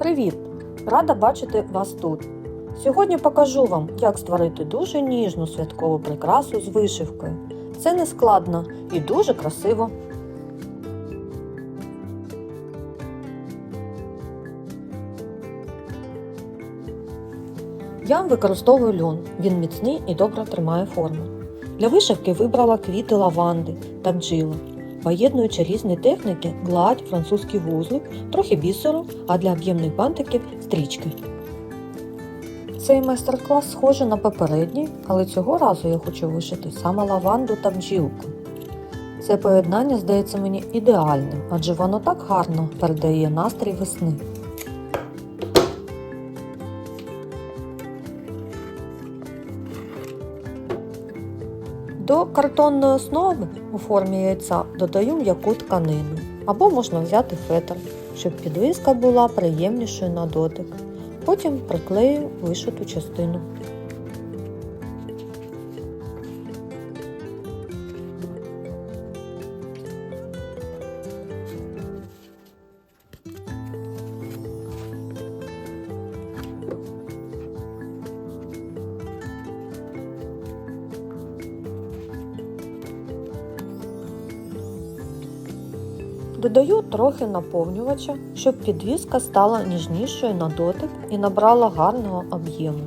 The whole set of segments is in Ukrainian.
Привіт! Рада бачити вас тут. Сьогодні покажу вам, як створити дуже ніжну святкову прикрасу з вишивкою. Це не складно і дуже красиво. Я використовую льон. Він міцний і добре тримає форму. Для вишивки вибрала квіти лаванди та бджіли. Поєднуючи різні техніки, гладь, французький вузлик, трохи бісеру, а для об'ємних бантиків стрічки. Цей майстер-клас схожий на попередній, але цього разу я хочу вишити саме лаванду та бджілку. Це поєднання здається мені ідеальним, адже воно так гарно передає настрій весни. До картонної основи у формі яйця додаю м'яку тканину або можна взяти фетр, щоб підвіска була приємнішою на дотик. Потім приклею вишиту частину. Додаю трохи наповнювача, щоб підвіска стала ніжнішою на дотик і набрала гарного об'єму.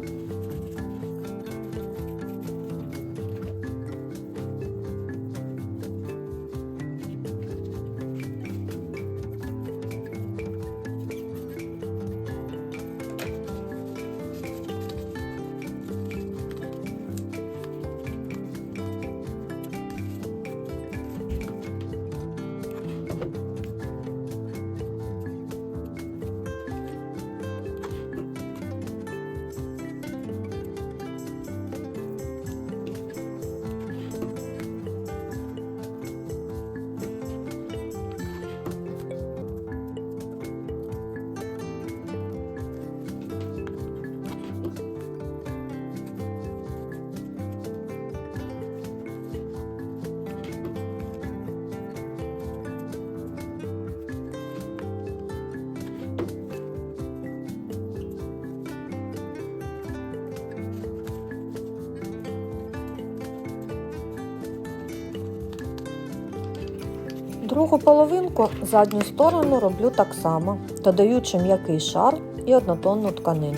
Другу половинку задню сторону роблю так само, додаючи м'який шар і однотонну тканину.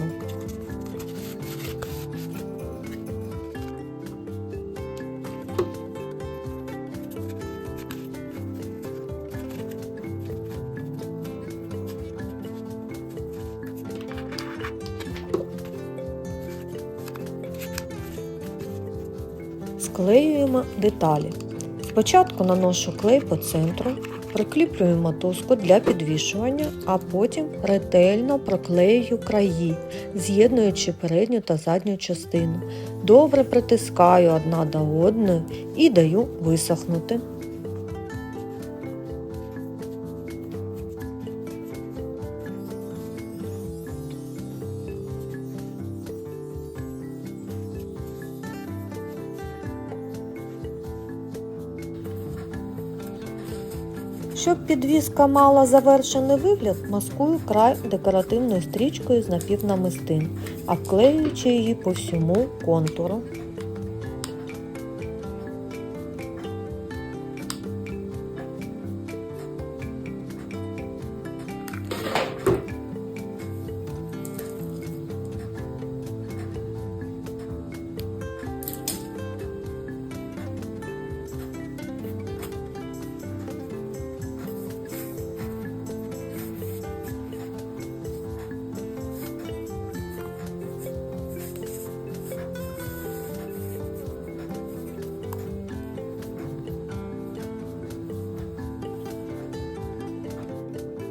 Склеюємо деталі. Спочатку наношу клей по центру, прикріплюю мотузку для підвішування, а потім ретельно проклею краї, з'єднуючи передню та задню частину. Добре притискаю одна до одної і даю висохнути. Щоб підвіска мала завершений вигляд, маскую край декоративною стрічкою з напівнамистин, а вклеюючи її по всьому контуру.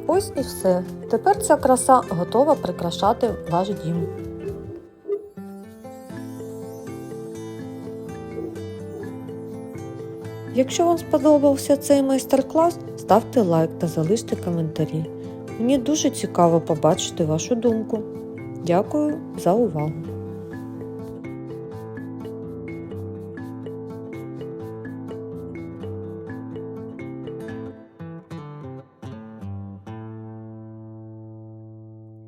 Ось і все. Тепер ця краса готова прикрашати ваш дім. Якщо вам сподобався цей майстер-клас, ставте лайк та залиште коментарі. Мені дуже цікаво побачити вашу думку. Дякую за увагу!